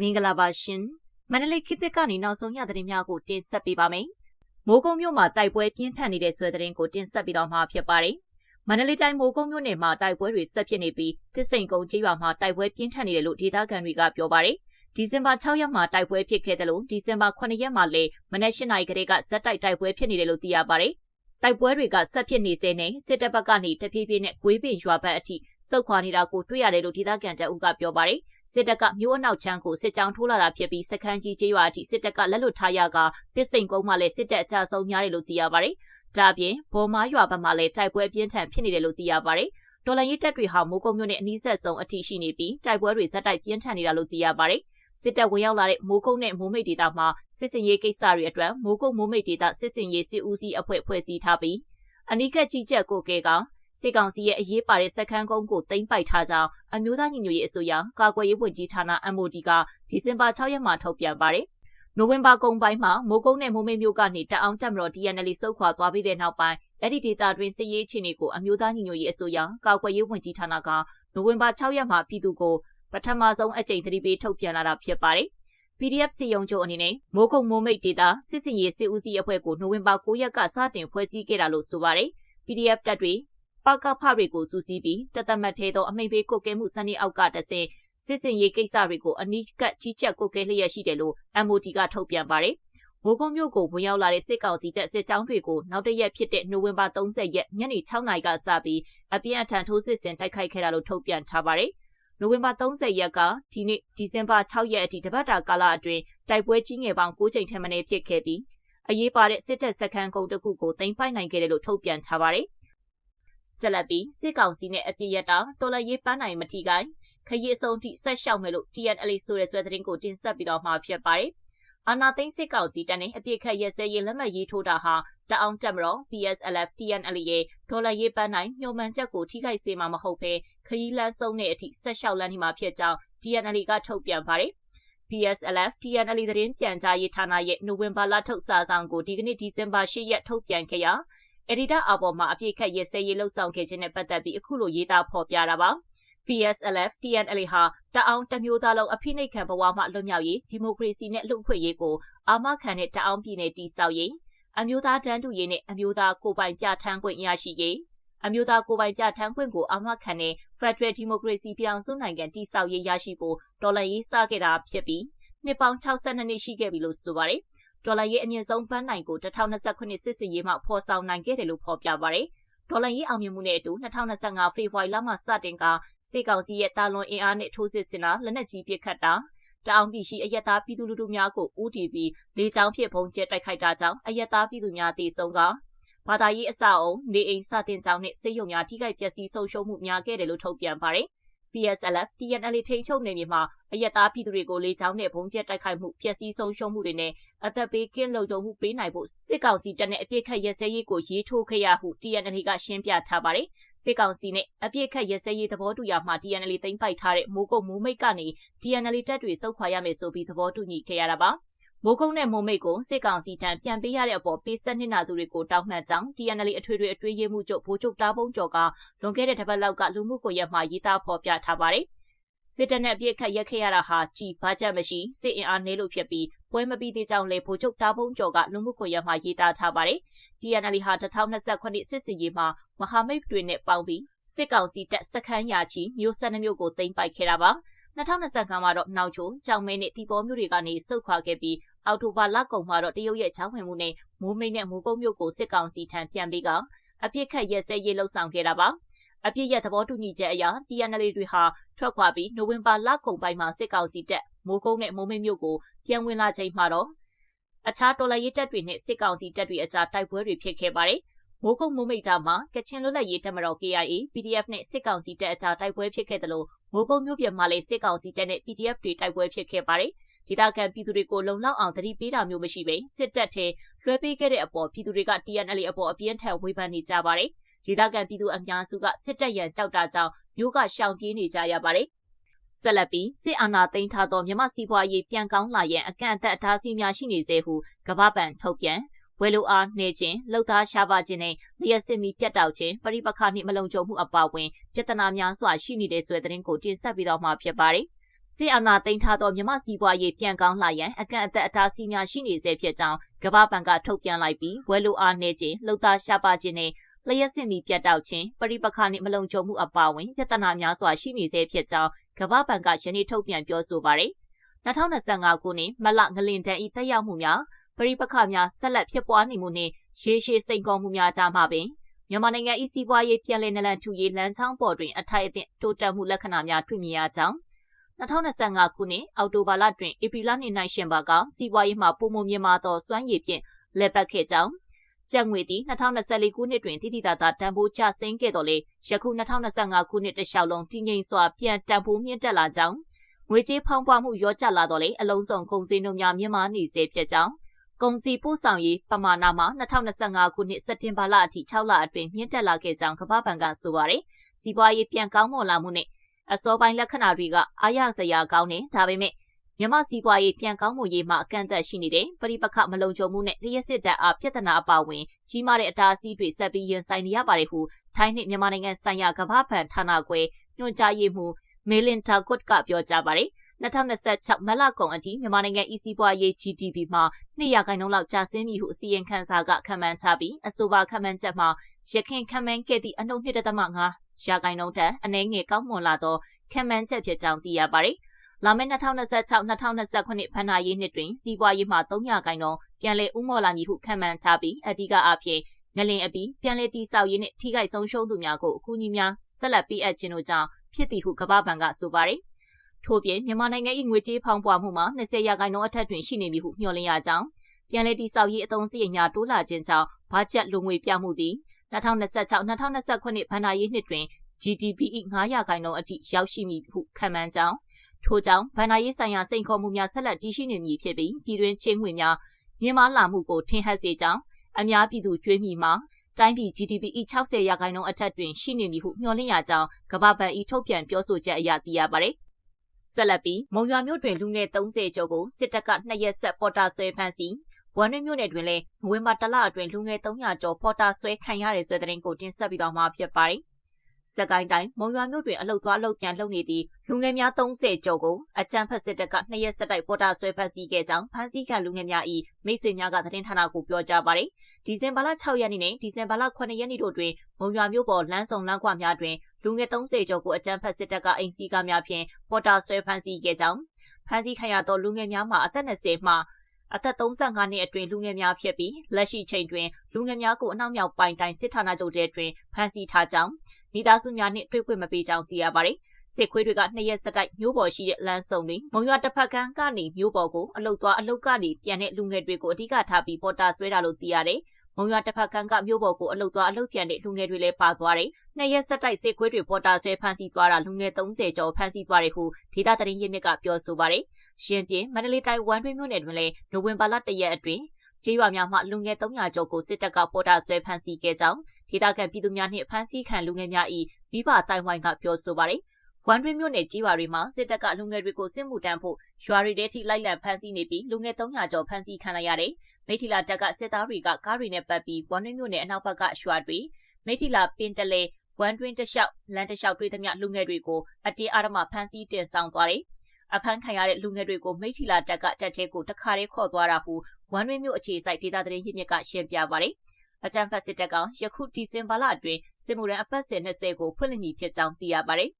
မင်္ဂလာပါရှင်မန္တလေးခေတ်သစ်ကနေနောက်ဆုံးရသတင်းများကိုတင်ဆက်ပေးပါမယ်မိုးကုံမြို့မှာတိုက်ပွဲပြင်းထန်နေတဲ့ဆွဲသတင်းကိုတင်ဆက်ပေးတော့မှာဖြစ်ပါတယ်မန္တလေးတိုင်းမိုးကုံမြို့နယ်မှာတိုက်ပွဲတွေဆက်ဖြစ်နေပြီးသစ်စိန်ကုန်းကျေးရွာမှာတိုက်ပွဲပြင်းထန်နေတယ်လို့ဒေသခံတွေကပြောပါတယ်ဒီဇင်ဘာ6ရက်မှာတိုက်ပွဲဖြစ်ခဲ့တယ်လို့ဒီဇင်ဘာ9ရက်မှာလည်းမနက်၈နာရီကလေးကဇက်တိုက်တိုက်ပွဲဖြစ်နေတယ်လို့သိရပါတယ် တိုက်ပွဲတွေကဆက်ဖြစ်နေစေနဲ့စစ်တပ်ဘက်ကနေတဖြည်းဖြည်းနဲ့ဂွေးပင်ရွာဘက်အထိစုခွာနေတာကိုတွေ့ရတယ်လို့ဒေသခံတအုပ်ကပြောပါတယ်စစ်တပ်ကမြို့အနောက်ချမ်းကိုစစ်ကြောင်းထိုးလာတာဖြစ်ပြီးစခန်းကြီးကျေးရွာအထိစစ်တပ်ကလက်လွတ်ထားရကတစ်စိန်ကုန်းမှလည်းစစ်တပ်အကြဆုံးများတယ်လို့သိရပါတယ်။ဒါပြင်ဘော်မားရွာဘက်မှာလည်းတိုက်ပွဲပြင်းထန်ဖြစ်နေတယ်လို့သိရပါတယ်။ဒေါ်လာရေးတပ်တွေဟာမိုးကုံမြို့နဲ့အနီးဆက်ဆုံးအထိရှိနေပြီးတိုက်ပွဲတွေဇက်တိုက်ပြင်းထန်နေတာလို့သိရပါတယ်။ စစ်တပ်ဝင်ရောက်လာတဲ့မိုးကုတ်နဲ့မိုးမိတ်ဒေသမှာစစ်စင်ရေးကိစ္စတွေအတွက်မိုးကုတ်မိုးမိတ်ဒေသစစ်စင်ရေးစစ်ဦးစီးအဖွဲ့ဖွဲ့စည်းထားပြီးအနီးကပ်ကြီးကြပ်ကိုကဲကစစ်ကောင်စီရဲ့အရေးပါတဲ့စက်ခန်းကုန်းကိုတင်ပိုက်ထားကြောင်းအမျိုးသားညီညွတ်ရေးအစိုးရကာကွယ်ရေးဝန်ကြီးဌာန MOD ကဒီဇင်ဘာ6ရက်မှာထုတ်ပြန်ပါတယ်။နိုဝင်ဘာကုန်ပိုင်းမှာမိုးကုန်းနဲ့မိုးမိတ်မြို့ကနေတအောင်တက်မတော် DNL စုခွာသွားပြီးတဲ့နောက်ပိုင်းအဲ့ဒီဒေတာတွင်စစ်ရေးအခြေအနေကိုအမျိုးသားညီညွတ်ရေးအစိုးရကာကွယ်ရေးဝန်ကြီးဌာနကနိုဝင်ဘာ6ရက်မှာပြည်သူကို ပထမဆုံးအကြိမ်သတိပေးထုတ်ပြန်လာတာဖြစ်ပါတယ်။ PDF စီယုံချုပ်အနေနဲ့မိုးကုံမိုးမိတ်ဒေတာစစ်စင်ရေးစစ်ဦးစီးအဖွဲ့ကိုနိုဝင်ဘာ9ရက်ကစတင်ဖွဲ့စည်းခဲ့တာလို့ဆိုပါတယ်။ PDF တပ်တွေပကဖတွေကိုစူးစီးပြီးတသက်မှတ်သေးသောအမိန့်ပေးကုတ်ကဲမှုစနစ်အောက်ကတဆင့်စစ်စင်ရေးကိစ္စတွေကိုအနီးကပ်ကြီးကြပ်ကုတ်ကဲလျက်ရှိတယ်လို့ MOD ကထုတ်ပြန်ပါတယ်။မိုးကုံမြို့ကိုဝင်ရောက်လာတဲ့စစ်ကောင်စီတပ်စစ်ကြောင်းတွေကိုနောက်တရက်ဖြစ်တဲ့နိုဝင်ဘာ30ရက်ညနေ6နာရီကစပြီးအပြင်းအထန်ထိုးစစ်ဆင်တိုက်ခိုက်ခဲ့တာလို့ထုတ်ပြန်ထားပါတယ်။ နိုဝင်ဘာ30ရက်ကဒီနေ့ဒီဇင်ဘာ6ရက်အထိတပတ်တာကာလအတွင်းတိုက်ပွဲကြီးငယ်ပေါင်း9ကြိမ်ထက်မနည်းဖြစ်ခဲ့ပြီးအရေးပါတဲ့စစ်တပ်စခန်းကုန်းတစ်ခုကိုတင်ပိုက်နိုင်ခဲ့တယ်လို့ထုတ်ပြန်ထားပါတယ်။ဆက်လက်ပြီးစစ်ကောင်စီနဲ့အပြစ်ရတာတော်လရေးပန်းနိုင်မထီကိုင်းခရီးအစုံထိဆက်လျှောက်မယ်လို့ TNL ဆိုတဲ့ဆွဲသတင်းကိုတင်ဆက်ပြီးတော့မှာဖြစ်ပါတယ်။ အာနာသိန်းစစ်ကောင်စီတန်းနဲ့အပြစ်ခတ်ရက်စဲရေးလက်မှတ်ရေးထိုးတာဟာတအောင်တက်မတော် PSLF TNL ရဲ့ဒေါ်လာရေးပန်းနိုင်ညှို့မှန်ချက်ကိုထိခိုက်စေမှာမဟုတ်ဘဲခရီးလန်းဆုံးတဲ့အထိဆက်လျှောက်လန်းနေမှာဖြစ်ကြောင်း TNL ကထုတ်ပြန်ပါတယ်။ PSLF TNL သတင်းပြန်ကြားရေးဌာနရဲ့နိုဝင်ဘာလထုတ်စာဆောင်ကိုဒီကနေ့ဒီဇင်ဘာ10ရက်ထုတ်ပြန်ခဲ့ရာအဒီတာအပေါ်မှာအပြည့်ခတ်ရစဲရေးလှုပ်ဆောင်ခဲ့ခြင်းနဲ့ပတ်သက်ပြီးအခုလိုရေးသားဖော်ပြတာပါ PSLF TNL ဟာတအောင်တမျိုးသားလုံးအဖိနှိတ်ခံဘဝမှလွတ်မြောက်ရေးဒီမိုကရေစီနဲ့လူ့အခွင့်အရေးကိုအာမခံတဲ့တအောင်ပြည်နယ်တည်ဆောက်ရေးအမျိုးသားတန်းတူရေးနဲ့အမျိုးသားကိုပိုင်ပြဋ္ဌာန်းခွင့်ရရှိရေးအမျိုးသားကိုပိုင်ပြဋ္ဌာန်းခွင့်ကိုအာမခံတဲ့ Federal Democracy ပြောင်စုနိုင်ငံတည်ဆောက်ရေးရရှိဖို့တော်လှန်ရေးစခဲ့တာဖြစ်ပြီးနှစ်ပေါင်း62နှစ်ရှိခဲ့ပြီလို့ဆိုပါတယ်။ဒေါ်လာရေးအမြင့်ဆုံးပန်းနိုင်ကို2029စစ်စင်ရေးမှဖော်ဆောင်နိုင်ခဲ့တယ်လို့ဖော်ပြပါတယ်။ ဒေါ်လာရေးအောင်မြင်မှုနဲ့အတူ2025ဖေဖော်ဝါရီလမှစတင်ကစေကောင်စီရဲ့တာလွန်အင်အားနဲ့ထိုးစစ်ဆင်တာလက်နက်ကြီးပစ်ခတ်တာတောင်ပြည်ရှိအယက်သားပြည်သူလူထုများကိုဦးတည်ပြီးလေကြောင်းဖြင့်ပုံကျဲတိုက်ခိုက်တာကြောင့်အယက်သားပြည်သူများတည်ဆုံကဘာသာရေးအဆောက်အုံနေအိမ်စတင်ကြောင်းနဲ့စေယုံများထိခိုက်ပျက်စီးဆုံးရှုံးမှုများခဲ့တယ်လို့ထုတ်ပြန်ပါတယ်။ PSLF TNL ထိန်းချုပ်နေမြေမှာအယက်သားပြည်သူတွေကိုလေကြောင်းနဲ့ဘုံကျက်တိုက်ခိုက်မှုပျက်စီးဆုံးရှုံးမှုတွေနဲ့အသက်ပေးကင်းလုံခြုံမှုပေးနိုင်ဖို့စစ်ကောင်စီတပ်နဲ့အပြစ်ခတ်ရဲစဲရေးကိုရေးထိုးခဲ့ရဟု TNL ကရှင်းပြထားပါတယ်။စစ်ကောင်စီနဲ့အပြစ်ခတ်ရဲစဲရေးသဘောတူရမှာ TNL သိမ်းပိုက်ထားတဲ့မိုးကုတ်မိုးမိတ်ကနေ TNL တပ်တွေစုခွာရမယ်ဆိုပြီးသဘောတူညီခဲ့ရတာပါ။ မိုးကုန်းနဲ့မိုးမိတ်ကိုစစ်ကောင်စီထံပြန်ပေးရတဲ့အပေါ်ပေးဆက်နှစ်နာသူတွေကိုတောင်းမှန်ကြောင်း TNL အထွေထွေအထွေရေးမှုချုပ်ဗိုလ်ချုပ်တားပုံကျော်ကလွန်ခဲ့တဲ့တစ်ပတ်လောက်ကလူမှုကွန်ရက်မှာရေးသားဖော်ပြထားပါတယ်။စစ်တပ်နဲ့အပြစ်ခတ်ရက်ခဲ့ရတာဟာကြည်ဘာချက်မရှိစစ်အင်အားနည်းလို့ဖြစ်ပြီးပွဲမပြီးသေးကြောင်းလေဗိုလ်ချုပ်တားပုံကျော်ကလူမှုကွန်ရက်မှာရေးသားထားပါတယ်။ TNL ဟာ2029စစ်စင်ရေးမှာမဟာမိတ်တွေနဲ့ပေါင်းပြီးစစ်ကောင်စီတပ်စခန်းရာချီမျိုးဆက်နှမျိုးကိုတင်ပိုက်ခဲ့တာပါ။ 2025မှာတော့နောက်ချိုကြောင်မဲနဲ့တီပေါ်မြို့တွေကနေစုခွာခဲ့ပြီးအောက်တိုဘာလကုန်မှာတော့တရုတ်ရဲ့ချောင်းဝင်မှုနဲ့မိုးမိတ်နဲ့မိုးကုတ်မြို့ကိုစစ်ကောင်စီထံပြန်ပြီးကအပြစ်ခတ်ရက်စဲရေးလှုပ်ဆောင်ခဲ့တာပါအပြစ်ရဲ့သဘောတူညီချက်အရ TNL တွေဟာထွက်ခွာပြီးနိုဝင်ဘာလကုန်ပိုင်းမှာစစ်ကောင်စီတပ်မိုးကုတ်နဲ့မိုးမိတ်မြို့ကိုပြန်ဝင်လာချိန်မှာတော့အခြားတော်လှန်ရေးတပ်တွေနဲ့စစ်ကောင်စီတပ်တွေအကြားတိုက်ပွဲတွေဖြစ်ခဲ့ပါတယ် မိုးကုတ်မိုးမိတ်ကြားမှာကချင်လွတ်လပ်ရေးတပ်မတော် KIA PDF နဲ့စစ်ကောင်စီတပ်အကြားတိုက်ပွဲဖြစ်ခဲ့တယ်လို့မိုးကုတ်မြို့ပြင်မှာလည်းစစ်ကောင်စီတပ်နဲ့ PDF တွေတိုက်ပွဲဖြစ်ခဲ့ပါတယ်။ဒေသခံပြည်သူတွေကိုလုံလောက်အောင်တတိပေးတာမျိုးမရှိဘဲစစ်တပ်ထဲလွှဲပေးခဲ့တဲ့အပေါ်ပြည်သူတွေက TNL အပေါ်အပြင်းထန်ဝေဖန်နေကြပါတယ်။ဒေသခံပြည်သူအများစုကစစ်တပ်ရန်ကြောက်တာကြောင့်မြို့ကရှောင်ပြေးနေကြရပါတယ်။ဆက်လက်ပြီးစစ်အာဏာသိမ်းထားသောမြမစီးပွားရေးပြန်ကောင်းလာရန်အကန့်အသတ်အတားဆီးများရှိနေစေဟုကမ္ဘာ့ဘဏ်ထုတ်ပြန် ဝဝယ်လိုအားနှဲခြင်းလှုပ်သားရှားပါခြင်းနဲ့လျှက်စစ်မီပြတ်တောက်ခြင်းပရိပခနှင့်မလုံခြုံမှုအပါအဝင်ပြဿနာများစွာရှိနေတဲ့ဆိုတဲ့သတင်းကိုတင်ဆက်ပြီးတော့မှာဖြစ်ပါတယ်။စစ်အာဏာသိမ်းထားသောမြမစီးပွားရေးပြန်ကောင်းလာရန်အကန့်အသတ်အတားဆီးများရှိနေစေဖြစ်ကြောင်းကမ္ဘာဘဏ်ကထုတ်ပြန်လိုက်ပြီးဝယ်လိုအားနှဲခြင်းလှုပ်သားရှားပါခြင်းနဲ့လျှက်စစ်မီပြတ်တောက်ခြင်းပရိပခနှင့်မလုံခြုံမှုအပါအဝင်ပြဿနာများစွာရှိနေစေဖြစ်ကြောင်းကမ္ဘာဘဏ်ကယနေ့ထုတ်ပြန်ပြောဆိုပါတယ်။2025ခုနှစ်မလငလင်တန်ဤတက်ရောက်မှုများ ပရိပခများဆက်လက်ဖြစ်ပွားနေမှုနှင့်ရေရှည်စိန်ခေါ်မှုများကြားမှာပင်မြန်မာနိုင်ငံ၏စီးပွားရေးပြန်လည်နလန်ထူရေးလမ်းချောင်းပေါ်တွင်အထိုက်အသင့်တိုးတက်မှုလက္ခဏာများတွေ့မြင်ရကြောင်း2025ခုနှစ်အောက်တိုဘာလတွင်ဧပြီလနှင့်နိုင်ရှင်ပါကစီးပွားရေးမှပုံမမြင်မာသောစွမ်းရည်ဖြင့်လက်ပတ်ခဲ့ကြောင်းကျပ်ငွေသည်2024ခုနှစ်တွင်တည်တည်တာတာတန်ဖိုးကျဆင်းခဲ့တော်လေယခု2025ခုနှစ်တလျှောက်လုံးတည်ငြိမ်စွာပြန်တန်ဖိုးမြင့်တက်လာကြောင်းငွေကြေးဖောင်းပွားမှုရောကျလာတော်လေအလုံးစုံကုန်စည်နှုန်းများမြင့်မားနေစေဖြစ်ကြောင်း ကုန်စည်ပို့ဆောင်ရေးပမာဏမှာ2025ခုနှစ်စက်တင်ဘာလအထိ6လအတွင်းမြင့်တက်လာခဲ့ကြောင်းကမ္ဘာ့ဘဏ်ကဆိုပါတယ်။စီးပွားရေးပြန်ကောင်းမွန်လာမှုနဲ့အစောပိုင်းလက္ခဏာတွေကအားရစရာကောင်းတယ်ဒါပေမဲ့မြန်မာစီးပွားရေးပြန်ကောင်းမှုရေးမှာအကန့်အသတ်ရှိနေတယ်ပရိပခမလုံခြုံမှုနဲ့လျှက်စစ်တပ်အားပြဿနာအပါအဝင်ကြီးမားတဲ့အတားအဆီးတွေဆက်ပြီးရင်ဆိုင်နေရပါတယ်ဟုထိုင်းနှင့်မြန်မာနိုင်ငံဆိုင်ရာကမ္ဘာ့ဘဏ်ဌာနခွဲညွှန်ကြားရေးမှူးမေလင်တာကွတ်ကပြောကြားပါတယ် 2026မလကုန်အထိမြန်မာနိုင်ငံဤစီးပွားရေး GDP မှာ2ရာခိုင်နှုန်းလောက်ကျဆင်းပြီဟုအစီရင်ခံစာကခန့်မှန်းထားပြီးအဆိုပါခန့်မှန်းချက်မှာရခိုင်ခန့်မှန်းခဲ့သည့်အနှုတ်2.5ရာခိုင်နှုန်းထက်အနည်းငယ်ကောင်းမွန်လာသောခန့်မှန်းချက်ဖြစ်ကြောင်းသိရပါတယ်။လာမယ့်2026-2029ဘဏ္ဍာရေးနှစ်တွင်စီးပွားရေးမှာ3ရာခိုင်နှုန်းပြန်လည်ဥမော်လာမည်ဟုခန့်မှန်းထားပြီးအဓိကအဖြစ်ငလင်အပြီးပြန်လည်တိဆောက်ရေးနှင့်ထိခိုက်ဆုံးရှုံးသူများကိုအကူအညီများဆက်လက်ပေးအပ်ခြင်းတို့ကြောင့်ဖြစ်သည်ဟုကမ္ဘာ့ဘဏ်ကဆိုပါတယ် ထို့ပြင်မြန်မာနိုင်ငံ၏ငွေကြေးဖောင်းပွားမှုမှာ20ရာခိုင်နှုန်းအထက်တွင်ရှိနေပြီဟုမျှော်လင့်ရကြောင်းပြန်လည်တည်ဆောက်ရေးအသုံးစရိတ်များတိုးလာခြင်းကြောင့်ဘာဂျက်လူငွေပြမှုသည်2026-2029ဘဏ္ဍာရေးနှစ်တွင် GDP ၏9ရာခိုင်နှုန်းအထိရောက်ရှိမည်ဟုခန့်မှန်းကြောင်းထို့ကြောင့်ဘဏ္ဍာရေးဆိုင်ရာစိန်ခေါ်မှုများဆက်လက်တည်ရှိနေမည်ဖြစ်ပြီးပြည်တွင်းချင်းငွေများမြင့်မားလာမှုကိုထင်ဟပ်စေကြောင်းအများပြည်သူကြွေးမြီမှာတိုင်းပြည် GDP ၏60ရာခိုင်နှုန်းအထက်တွင်ရှိနေမည်ဟုမျှော်လင့်ရကြောင်းကမ္ဘာ့ဘဏ်၏ထုတ်ပြန်ပြောဆိုချက်အရသိရပါသည် ဆက်လက်ပြီးမုံရွာမြို့တွင်လူငယ်30ကျော်ကိုစစ်တပ်ကနှစ်ရက်ဆက်ပေါ်တာဆွဲဖမ်းဆီးဝမ်နွေမြို့နယ်တွင်လည်းနိုဝင်ဘာတလအတွင်းလူငယ်300ကျော်ပေါ်တာဆွဲခံရတဲ့ဆွဲတဲ့ကိုတင်ဆက်ပြီးတော့မှာဖြစ်ပါတယ်။စကိုင်းတိုင်းမုံရွာမြို့တွင်အလုတ်သွားအလုတ်ပြန်လှုပ်နေသည့်လူငယ်များ30ကျော်ကိုအကြမ်းဖက်စစ်တပ်ကနှစ်ရက်ဆက်တိုက်ပေါ်တာဆွဲဖမ်းဆီးခဲ့ကြောင်းဖမ်းဆီးခံလူငယ်များ၏မိတ်ဆွေများကသတင်းဌာနကိုပြောကြားပါတယ်။ဒီဇင်ဘာလ6ရက်နေ့နဲ့ဒီဇင်ဘာလ9ရက်နေ့တို့တွင်မုံရွာမြို့ပေါ်လမ်းဆောင်လမ်းခွများတွင် လူငယ်30ကျော်ကိုအကြမ်းဖက်စစ်တပ်ကအိမ်စီးကားများဖြင့်ပေါ်တာဆွဲဖမ်းဆီးခဲ့ကြောင်းဖမ်းဆီးခံရသောလူငယ်များမှာအသက်20မှအသက်35နှစ်အတွင်းလူငယ်များဖြစ်ပြီးလက်ရှိချိန်တွင်လူငယ်များကိုအနောက်မြောက်ပိုင်းတိုင်းစစ်ဌာနချုပ်တွင်ဖမ်းဆီးထားကြောင်းမိသားစုများနှင့်တွေ့ခွင့်မပေးကြောင်းသိရပါတယ်။စစ်ခွေးတွေကနှစ်ရက်ဆက်တိုက်မျိုးပေါ်ရှိတဲ့လမ်းစုံတွေမုံရွာတစ်ဖက်ကန်းကနေမျိုးပေါ်ကိုအလုတ်သွားအလုတ်ကနေပြန်တဲ့လူငယ်တွေကိုအဓိကထားပြီးပေါ်တာဆွဲတာလို့သိရတယ်။ မုံရွာတစ်ဖက်ကန်းကမြို့ပေါ်ကိုအလုတ်သွားအလုတ်ပြန်တဲ့လူငယ်တွေလည်းပါသွားတယ်။နှစ်ရက်ဆက်တိုက်စစ်ခွေးတွေပေါ်တာဆွဲဖမ်းဆီးသွားတာလူငယ်30ကျော်ဖမ်းဆီးသွားတယ်ဟုဒေတာသတင်းရင်းမြစ်ကပြောဆိုပါတယ်။ရှင်ပြင်းမန္တလေးတိုင်းဝမ်တွင်းမြို့နယ်တွင်လည်းနိုဝင်ဘာလ၁ရက်အတွင်းကျေးရွာများမှလူငယ်300ကျော်ကိုစစ်တပ်ကပေါ်တာဆွဲဖမ်းဆီးခဲ့ကြောင်းဒေသခံပြည်သူများနှင့်ဖမ်းဆီးခံလူငယ်များ၏မိဘတိုင်ဝိုင်းကပြောဆိုပါတယ်။ ဝမ်တွင်းမြို့နယ်ကြီးရွာတွေမှာစစ်တပ်ကလူငယ်တွေကိုစစ်မှုတန်းဖို့ရွာတွေထဲထိလိုက်လံဖမ်းဆီးနေပြီးလူငယ်300ကျော်ဖမ်းဆီးခံလိုက်ရတယ်။မိထီလာတပ်ကစစ်သားတွေကကားတွေနဲ့ပတ်ပြီးဝမ်တွင်းမြို့နယ်အနောက်ဘက်ကရွာတွေမိထီလာပင်တလဲဝမ်တွင်းတလျှောက်လမ်းတလျှောက်တွေ့သမျှလူငယ်တွေကိုအတင်းအဓမ္မဖမ်းဆီးတင်ဆောင်သွားတယ်။အဖမ်းခံရတဲ့လူငယ်တွေကိုမိထီလာတပ်ကတပ်ထဲကိုတခါတည်းခေါ်သွားတာဟုဝမ်တွင်းမြို့အခြေစိုက်ဒေသသတင်းရင်းမြစ်ကရှင်းပြပါတယ်။အကြံဖတ်စစ်တပ်ကယခုဒီဇင်ဘာလအတွင်းစစ်မှုရန်အပတ်စဉ်20ကိုဖွင့်လှစ်မည်ဖြစ်ကြောင်းသိရပါတယ်။